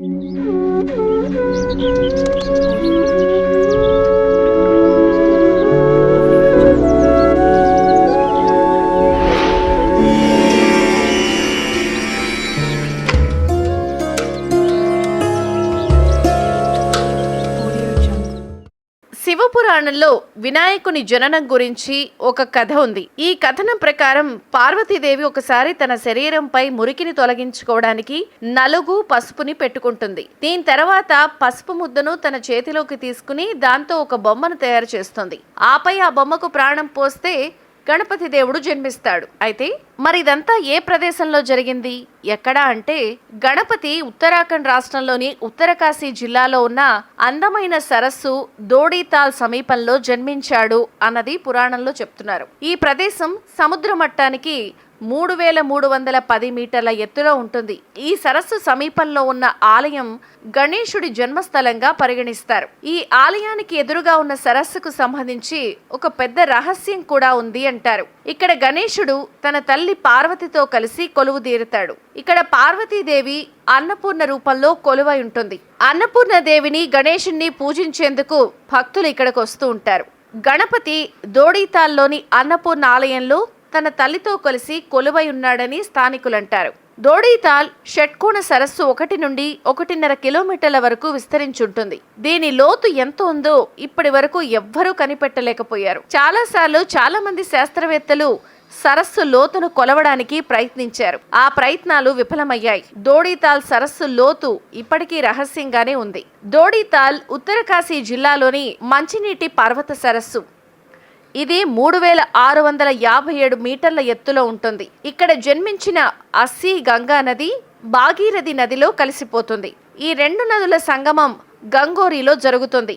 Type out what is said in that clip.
うん。శివపురాణంలో వినాయకుని జననం గురించి ఒక కథ ఉంది. ఈ కథనం ప్రకారం పార్వతీదేవి ఒకసారి తన శరీరంపై మురికిని తొలగించుకోవడానికి నలుగు పసుపుని పెట్టుకుంటుంది. దీని తర్వాత పసుపు ముద్దను తన చేతిలోకి తీసుకుని దాంతో ఒక బొమ్మను తయారు చేస్తుంది. ఆపై ఆ బొమ్మకు ప్రాణం పోస్తే గణపతి దేవుడు జన్మిస్తాడు. అయితే మరి ఇదంతా ఏ ప్రదేశంలో జరిగింది? ఎక్కడా అంటే గణపతి ఉత్తరాఖండ్ రాష్ట్రంలోని ఉత్తరకాశీ జిల్లాలో ఉన్న అందమైన సరస్సు దోడీతాల్ సమీపంలో జన్మించాడు అన్నది పురాణంలో చెప్తున్నారు. ఈ ప్రదేశం సముద్ర మట్టానికి మూడు వేల మూడు వందల పది మీటర్ల ఎత్తులో ఉంటుంది. ఈ సరస్సు సమీపంలో ఉన్న ఆలయం గణేశుడి జన్మస్థలంగా పరిగణిస్తారు. ఈ ఆలయానికి ఎదురుగా ఉన్న సరస్సుకు సంబంధించి ఒక పెద్ద రహస్యం కూడా ఉంది అంటారు. ఇక్కడ గణేశుడు తన తల్లి పార్వతితో కలిసి కొలువు తీరుతాడు. ఇక్కడ పార్వతీదేవి అన్నపూర్ణ రూపంలో కొలువై ఉంటుంది. అన్నపూర్ణ దేవిని గణేశుణ్ణి పూజించేందుకు భక్తులు ఇక్కడికి వస్తూ ఉంటారు. గణపతి దోడీతాల్లోని అన్నపూర్ణ ఆలయంలో తన తల్లితో కలిసి కొలువై ఉన్నాడని స్థానికులంటారు. దోడీతాల్ షట్కోణ సరస్సు ఒకటి నుండి ఒకటిన్నర కిలోమీటర్ల వరకు విస్తరించుంటుంది. దీని లోతు ఎంత ఉందో ఇప్పటి వరకు ఎవ్వరూ కనిపెట్టలేకపోయారు. చాలాసార్లు చాలా మంది శాస్త్రవేత్తలు సరస్సు లోతును కొలవడానికి ప్రయత్నించారు. ఆ ప్రయత్నాలు విఫలమయ్యాయి. దోడీతాల్ సరస్సు లోతు ఇప్పటికీ రహస్యంగానే ఉంది. దోడీతాల్ ఉత్తరకాశీ జిల్లాలోని మంచినీటి పర్వత సరస్సు. ఇది మూడు వేల ఆరు వందల యాభై ఏడు మీటర్ల ఎత్తులో ఉంటుంది. ఇక్కడ జన్మించిన అస్సీ గంగా నది భాగీరథి నదిలో కలిసిపోతుంది. ఈ రెండు నదుల సంగమం గంగోరిలో జరుగుతుంది.